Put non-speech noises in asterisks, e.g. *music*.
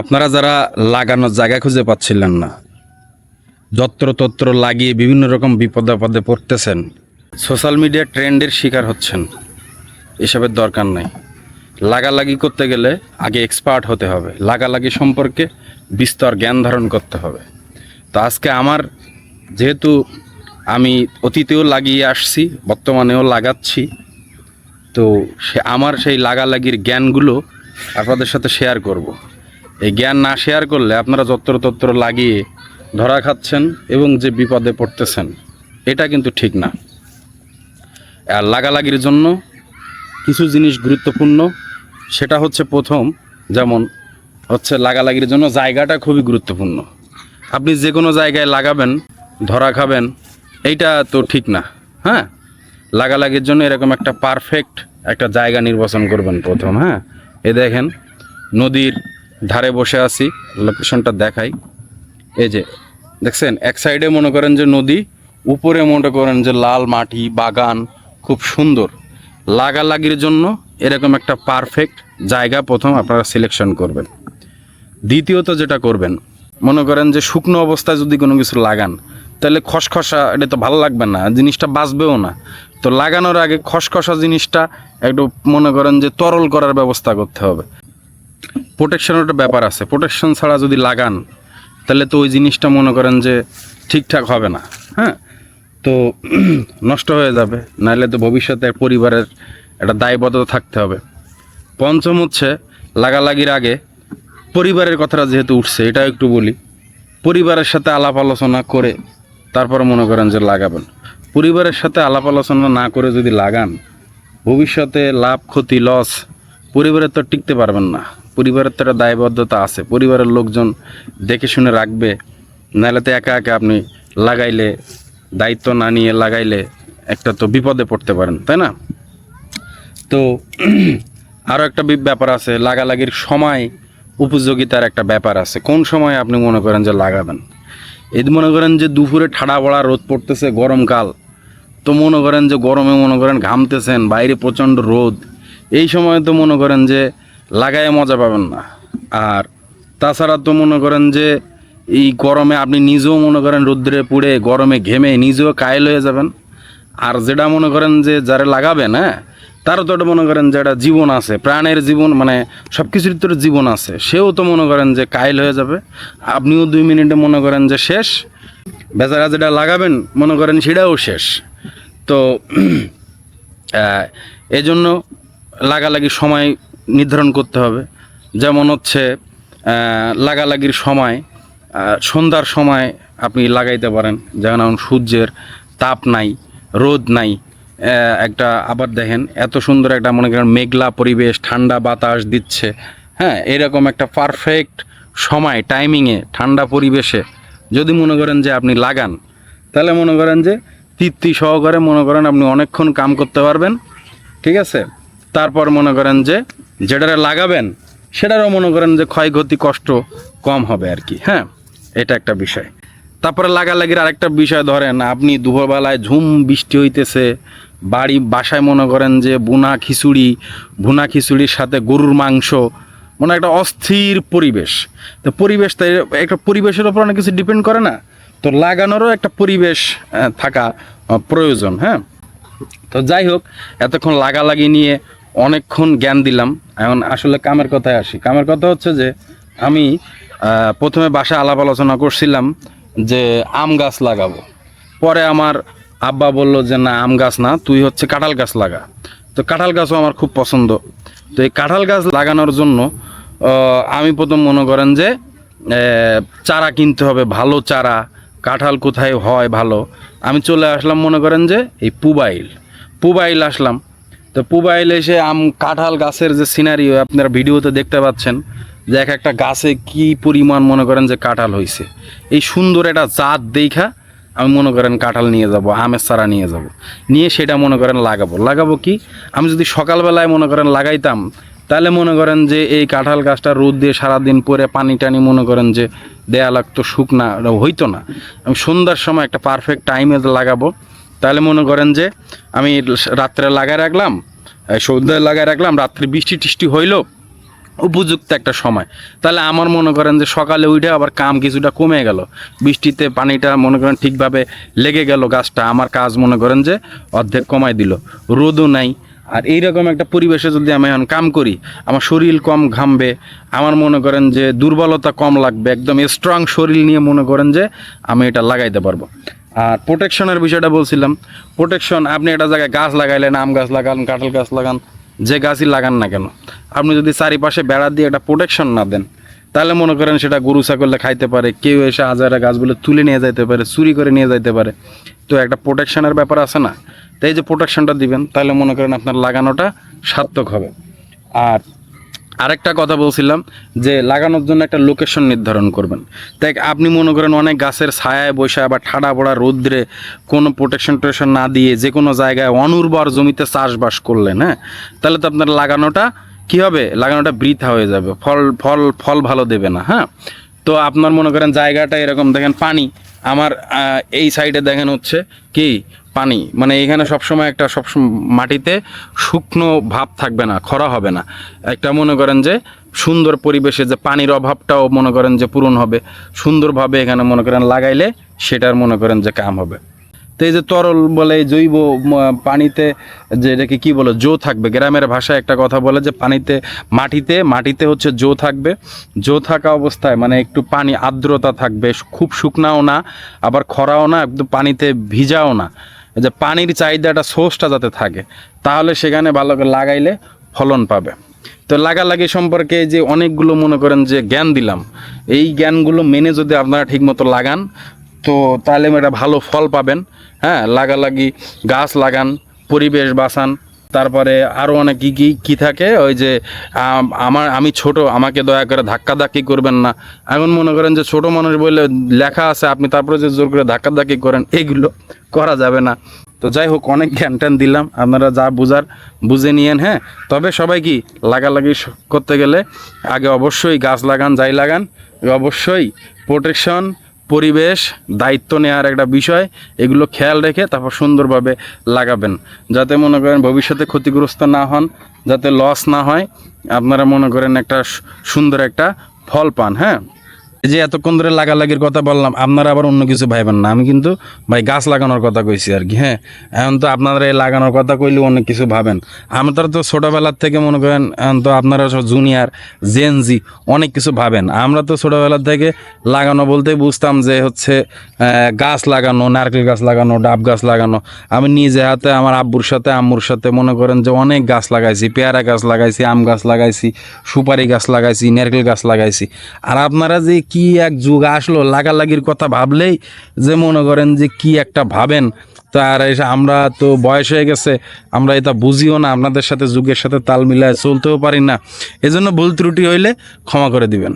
আপনারা যারা লাগানোর জায়গা খুঁজে পাচ্ছিলেন না, যত্রতত্র লাগিয়ে বিভিন্ন রকম বিপদে আপদে পড়তেছেন, সোশ্যাল মিডিয়া ট্রেন্ডের শিকার হচ্ছেন, এসবের দরকার নাই। লাগালাগি করতে গেলে আগে এক্সপার্ট হতে হবে। লাগালাগি সম্পর্কে বিস্তর জ্ঞান ধারণ করতে হবে। তো আজকে আমার যেহেতু আমি অতীতেও লাগিয়ে আসছি, বর্তমানেও লাগাচ্ছি, তো সে আমার সেই লাগালাগির জ্ঞানগুলো আপনাদের সাথে শেয়ার করব। এই জ্ঞান না শেয়ার করলে আপনারা যত্রতত্র লাগিয়ে ধরা খাচ্ছেন এবং যে বিপদে পড়তেছেন, এটা কিন্তু ঠিক না। আর লাগালাগির জন্য কিছু জিনিস গুরুত্বপূর্ণ, সেটা হচ্ছে প্রথম, যেমন হচ্ছে লাগালাগির জন্য জায়গাটা খুবই গুরুত্বপূর্ণ। আপনি যে কোনো জায়গায় লাগাবেন, ধরা খাবেন, এইটা তো ঠিক না হ্যাঁ? লাগালাগির জন্য এরকম একটা পারফেক্ট একটা জায়গা নির্বাচন করবেন প্রথম হ্যাঁ? এ দেখেন, নদীর ধারে বসে আছি লোকেশনটা দেখাই। এই যে, দেখছেন? এক সাইডে মনে করেন যে নদী, উপরে মনে করেন যে লাল মাটি, বাগান, খুব সুন্দর। লাগালাগির জন্য এরকম একটা পারফেক্ট জায়গা প্রথম আপনারা সিলেকশন করবেন। দ্বিতীয়ত যেটা করবেন, মনে করেন যে শুকনো অবস্থায় যদি কোনো কিছু লাগান, তাহলে খসখসা, এটা তো ভালো লাগবে না, জিনিসটা বাঁচবেও না। তো লাগানোর আগে খসখসা জিনিসটা একটু মনে করেন যে তরল করার ব্যবস্থা করতে হবে। প্রোটেকশনের একটা ব্যাপার আছে। প্রোটেকশন ছাড়া যদি লাগান, তাহলে তো ওই জিনিসটা মনে করেন যে ঠিকঠাক হবে না। হ্যাঁ? তো *clears throat* নষ্ট হয়ে যাবে। নাহলে তো ভবিষ্যতে পরিবারের একটা দায়বদ্ধতা থাকতে হবে। পঞ্চম হচ্ছে, লাগালাগির আগে পরিবারের কথাটা যেহেতু উঠছে, এটা একটু বলি। পরিবারের সাথে আলাপ আলোচনা করে তারপর মনে করেন যে লাগাবেন। পরিবারের সাথে আলাপ আলোচনা না করে যদি লাগান, ভবিষ্যতে লাভ, ক্ষতি লস পরিবারের তো টিকতে পারবেন না। পরিবারের তো একটা দায়বদ্ধতা আছে। পরিবারের লোকজন দেখে শুনে রাখবে, নাহলে তো একা একা আপনি লাগাইলে, দায়িত্ব না নিয়ে লাগাইলে একটা তো বিপদে পড়তে পারেন, তাই না? তো *clears throat* আরও একটা ব্যাপার আছে, লাগালাগির সময় উপযোগিতার একটা ব্যাপার আছে। কোন সময় আপনি মনে করেন যে লাগাবেন? এই মনে করেন যে দুপুরে ঠাড়া বড়া রোদ পড়তেছে, গরমকাল, তো মনে করেন যে গরমে মনে করেন ঘামতেছেন, বাইরে প্রচণ্ড রোদ। এই সময় তো মনে করেন যে লাগায় মজা পাবেন না। আর তাছাড়া তো মনে করেন যে এই গরমে আপনি নিজেও মনে করেন রোদ্রে পুড়ে গরমে ঘেমে নিজেও কায়েল হয়ে যাবেন। আর যেটা মনে করেন যে যারা লাগাবেন হ্যাঁ তারও তো মনে করেন যে একটা জীবন আছে, প্রাণের জীবন মানে সব কিছুর তো জীবন আছে, সেও তো মনে করেন যে কাইল হয়ে যাবে। আপনিও দুই মিনিটে মনে করেন যে শেষ। বেচারা যেটা লাগাবেন, মনে করেন সেটাও শেষ। তো *clears throat* এজন্য লাগালাগি সময় নির্ধারণ করতে হবে। যেমন হচ্ছে লাগালাগির সময় সন্ধ্যার সময় আপনি লাগাইতে পারেন। যেমন সূর্যের তাপ নাই, রোদ নাই একটা আবার দেখেন, এত সুন্দর একটা মনে করেন মেঘলা পরিবেশ, ঠান্ডা বাতাস দিচ্ছে। হ্যাঁ এরকম একটা পারফেক্ট সময় টাইমিংয়ে ঠান্ডা পরিবেশে যদি মনে করেন যে আপনি লাগান, তাহলে মনে করেন যে তৃপ্তি সহকারে মনে করেন আপনি অনেকক্ষণ কাম করতে পারবেন। ঠিক আছে? তারপর মনে করেন যে যেটারে লাগাবেন, সেটারও মনে করেন যে ক্ষয়ক্ষতি, কষ্ট কম হবে আর কি হ্যাঁ? এটা একটা বিষয়। তারপরে লাগালাগির আরেকটা বিষয় ধরেন, আপনি দুপুরবেলায় ঝুম বৃষ্টি হইতেছে, বাড়ি, বাসায় মনে করেন যে বুনা খিচুড়ি, ভুনা খিচুড়ির সাথে গরুর মাংস মানে একটা অস্থির পরিবেশ। তো পরিবেশ তো একটা পরিবেশের ওপর অনেক কিছু ডিপেন্ড করে না, তো লাগানোরও একটা পরিবেশ থাকা প্রয়োজন হ্যাঁ? তো যাই হোক, এতক্ষণ লাগালাগি নিয়ে অনেকক্ষণ জ্ঞান দিলাম। এখন আসলে কামের কথায় আসি। কামের কথা হচ্ছে যে, আমি প্রথমে বাসায় আলাপ আলোচনা করছিলাম যে, আম গাছ লাগাবো। পরে আমার আব্বা বলল যে, না, আম গাছ না, তুই হচ্ছে কাঁঠাল গাছ লাগা। তো কাঁঠাল গাছও আমার খুব পছন্দ। তো এই কাঁঠাল গাছ লাগানোর জন্য আমি প্রথম মনে করেন যে চারা কিনতে হবে, ভালো চারা, কাঁঠাল কোথায় হয় ভালো। আমি চলে আসলাম মনে করেন যে, এই পুবাইল। পুবাইল আসলাম। তো পুবাইল এসে আম, কাঁঠাল গাছের যে সিনারিও আপনারা ভিডিওতে দেখতে পাচ্ছেন যে এক একটা গাছে কি পরিমাণ মনে করেন যে কাঁঠাল হয়েছে এই সুন্দর একটা জাত দেখা আমি মনে করেন কাঁঠাল নিয়ে যাব, আমের চারা নিয়ে যাব। নিয়ে সেটা মনে করেন লাগাবো। লাগাবো কি? আমি যদি সকালবেলায় মনে করেন লাগাইতাম, তাহলে মনে করেন যে এই কাঁঠাল গাছটা রোদ দিয়ে সারাদিন পরে পানি টানি মনে করেন যে দেয়া লাগতো, শুকনা, হইতো না। আমি সন্ধ্যার সময় একটা পারফেক্ট টাইমে লাগাবো। তাহলে মনে করেন যে আমি রাত্রে লাগায় রাখলাম সন্ধ্যায় লাগায় রাখলাম, রাত্রে বৃষ্টি টিষ্টি হইল, উপযুক্ত একটা সময়। তাহলে আমার মনে করেন যে সকালে উঠে আবার কাম কিছুটা কমে গেল। বৃষ্টিতে পানিটা মনে করেন ঠিকভাবে লেগে গেল গাছটা। আমার কাজ মনে করেন যে অর্ধেক কমাই দিল। রোদও নাই। আর এইরকম একটা পরিবেশে যদি আমি এখন কাম করি, আমার শরীর কম ঘামবে, আমার মনে করেন যে দুর্বলতা কম লাগবে, একদম স্ট্রং শরীর নিয়ে মনে করেন যে আমি এটা লাগাইতে পারব। আর প্রোটেকশনের বিষয়টা বলছিলাম। প্রোটেকশন আপনি একটা জায়গায় গাছ লাগাইলেন, আম গাছ লাগান, কাঁঠাল গাছ লাগান, যে গাছই লাগান না কেন, আপনি যদি চারিপাশে বেড়া দিয়ে একটা প্রোটেকশন না দেন, তাহলে মনে করেন সেটা গরু, ছাগলে খাইতে পারে, কেউ এসে হাজারা গাছগুলো তুলে নিয়ে যাইতে পারে, চুরি করে নিয়ে যাইতে পারে। তো একটা প্রোটেকশনের ব্যাপার আছে না? তাই যে প্রোটেকশনটা দিবেন, তাহলে মনে করেন আপনার লাগানোটা সার্থক হবে। আর আরেকটা কথা বলছিলাম যে লাগানোর জন্য একটা লোকেশন নির্ধারণ করবেন। তাই আপনি মনে করেন অনেক গাছের ছায়ায় বসে বা ঠাডা পড়া রৌদ্রে কোনো প্রোটেকশন টোটেকশন না দিয়ে যে কোনো জায়গায় অনুর্বর জমিতে চাষবাস করলেন হ্যাঁ? তাহলে তো আপনার লাগানোটা কী হবে? লাগানোটা বৃথা হয়ে যাবে, ফল ফল ফল ভালো দেবে না হ্যাঁ? তো আপনার মনে করেন জায়গাটা এরকম, দেখেন পানি, আমার এই সাইডে দেখেন হচ্ছে কি পানি। মানে এখানে সবসময় একটা সবসময় মাটিতে শুকনো ভাব থাকবে না, খরা হবে না। একটা মনে করেন যে সুন্দর পরিবেশে যে পানির অভাবটাও মনে করেন যে পূরণ হবে। সুন্দরভাবে এখানে মনে করেন লাগাইলে সেটার মনে করেন যে কাম হবে। তো এই যে তরল বলে জৈব পানিতে যে এটাকে কি বলে, জো থাকবে। গ্রামের ভাষায় একটা কথা বলে যে পানিতে, মাটিতে মাটিতে হচ্ছে জো থাকবে। জো থাকা অবস্থায় মানে একটু পানি আর্দ্রতা থাকবে। খুব শুকনাও না, আবার খরাও না, একদম পানিতে ভিজাও না। যে পানির চাহিদাটা সোর্সটা যাতে থাকে, তাহলে সেখানে ভালো করে লাগাইলে ফলন পাবে। তো লাগালাগি সম্পর্কে যে অনেকগুলো মনে করেন যে জ্ঞান দিলাম, এই জ্ঞানগুলো মেনে যদি আপনারা ঠিকমতো লাগান, তো তাহলে একটা ভালো ফল পাবেন। হ্যাঁ লাগালাগি গাছ লাগান, পরিবেশ বাঁচান, তারপরে আরও অনেক কী কী কী থাকে? ওই যে আমার, আমি ছোট, আমাকে দয়া করে ধাক্কাধাক্কি করবেন না। এখন মনে করেন যে ছোট মানুষ বললে লেখা আছে, আপনি তারপরে যে জোর করে ধাক্কাধাক্কি করেন, এগুলো করা যাবে না। তো যাই হোক, অনেক জ্ঞান ট্যান দিলাম। আপনারা যা বুঝার, বুঝে নিয়েন হ্যাঁ? তবে সবাই কি লাগালাগি করতে গেলে আগে অবশ্যই গাছ লাগান, যাই লাগান অবশ্যই প্রোটেকশন পরিবেশ, দায়িত্ব নেওয়ার একটা বিষয়, এগুলো খেয়াল রেখে তারপর সুন্দরভাবে লাগাবেন। যাতে মনে করেন ভবিষ্যতে ক্ষতিগ্রস্ত না হন, যাতে লস না হয়, আপনারা মনে করেন একটা সুন্দর একটা ফল পান হ্যাঁ? যে এতক্ষণ ধরে লাগালাগির কথা বললাম, আপনারা আবার অন্য কিছু ভাইবেন না। আমি কিন্তু, ভাই, গাছ লাগানোর কথা কইছি আর কি হ্যাঁ? এখন তো আপনারা এই লাগানোর কথা কইলে অনেক কিছু ভাবেন। আমরা তো ছোটোবেলার থেকে মনে করেন, এখন তো আপনারা সব জুনিয়র জেনজি অনেক কিছু ভাবেন। আমরা তো ছোটোবেলার থেকে লাগানো বলতে বুঝতাম যে হচ্ছে গাছ লাগানো, নারকেল গাছ লাগানো, ডাব গাছ লাগানো। আমি নিজে হাতে, আমার আব্বুর সাথে, আম্মুর সাথে মনে করেন যে অনেক গাছ লাগাইছি, পেয়ারা গাছ লাগাইছি, আম গাছ লাগাইছি, সুপারি গাছ লাগাইছি, নারকেল গাছ লাগাইছি। আর আপনারা যে কি এক যুগ আসলো লাগালাগির কথা ভাবলেই যে মনে করেন যে কি একটা ভাবেন। তা আর এসে আমরা তো বয়স হয়ে গেছে, আমরা এটা বুঝিও না, আপনাদের সাথে যুগের সাথে তাল মিলায় চলতেও পারি না। এজন্য ভুল ত্রুটি হইলে ক্ষমা করে দিবেন।